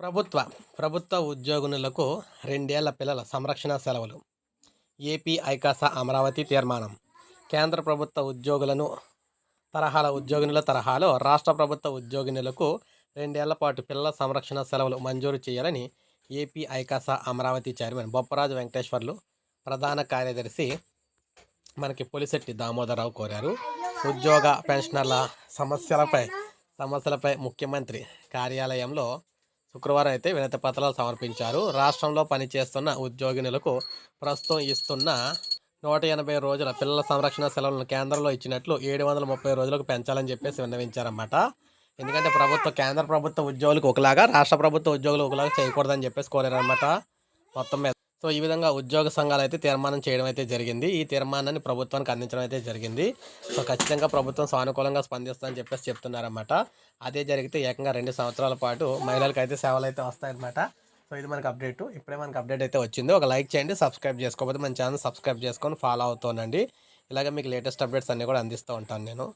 ప్రభుత్వ ప్రభుత్వ ఉద్యోగులకు రెండేళ్ళ పిల్లల సంరక్షణ సెలవులు. ఏపీ ఐకాస అమరావతి తీర్మానం. కేంద్ర ప్రభుత్వ ఉద్యోగులను తరహాల ఉద్యోగినుల తరహాలో రాష్ట్ర ప్రభుత్వ ఉద్యోగినులకు రెండేళ్ళ పాటు పిల్లల సంరక్షణ సెలవులు మంజూరు చేయాలని ఏపీ ఐకాస అమరావతి చైర్మన్ బొప్పరాజు వెంకటేశ్వర్లు ప్రధాన కార్యదర్శి మనకి పులిశెట్టి దామోదరరావు కోరారు. ఉద్యోగ పెన్షనర్ల సమస్యలపై సమస్యలపై ముఖ్యమంత్రి కార్యాలయంలో శుక్రవారం అయితే వినతి పత్రాలు సమర్పించారు. రాష్ట్రంలో పనిచేస్తున్న ఉద్యోగినులకు ప్రస్తుతం ఇస్తున్న నూట ఎనభై రోజుల పిల్లల సంరక్షణ సెలవులను కేంద్రంలో ఇచ్చినట్లు ఏడు వందల ముప్పై రోజులకు పెంచాలని చెప్పేసి విన్నవించారన్నమాట. ఎందుకంటే ప్రభుత్వ కేంద్ర ప్రభుత్వ ఉద్యోగులకు ఒకలాగా రాష్ట్ర ప్రభుత్వ ఉద్యోగులు ఒకలాగా చేయకూడదని చెప్పేసి కోరారన్నమాట. మొత్తం మీద సో ఈ విధంగా ఉద్యోగ సంఘాలు అయితే తీర్మానం చేయడం అయితే జరిగింది. ఈ తీర్మానాన్ని ప్రభుత్వానికి అందించడం అయితే జరిగింది. సో ఖచ్చితంగా ప్రభుత్వం సానుకూలంగా స్పందిస్తుందని చెప్పేసి చెప్తున్నారన్నమాట. అదే జరిగితే ఏకంగా రెండు సంవత్సరాల పాటు మహిళలకు అయితే సేవలు అయితే వస్తాయన్నమాట. సో ఇది మనకు అప్డేట్. ఇప్పుడే మనకి అప్డేట్ అయితే వచ్చింది. ఒక లైక్ చేయండి సబ్స్క్రైబ్ చేసుకోకపోతే మన ఛానల్ సబ్స్క్రైబ్ చేసుకొని ఫాలో అవుతానండి ఇలాగ మీకు లేటెస్ట్ అప్డేట్స్ అన్నీ కూడా అందిస్తూ ఉంటాను నేను.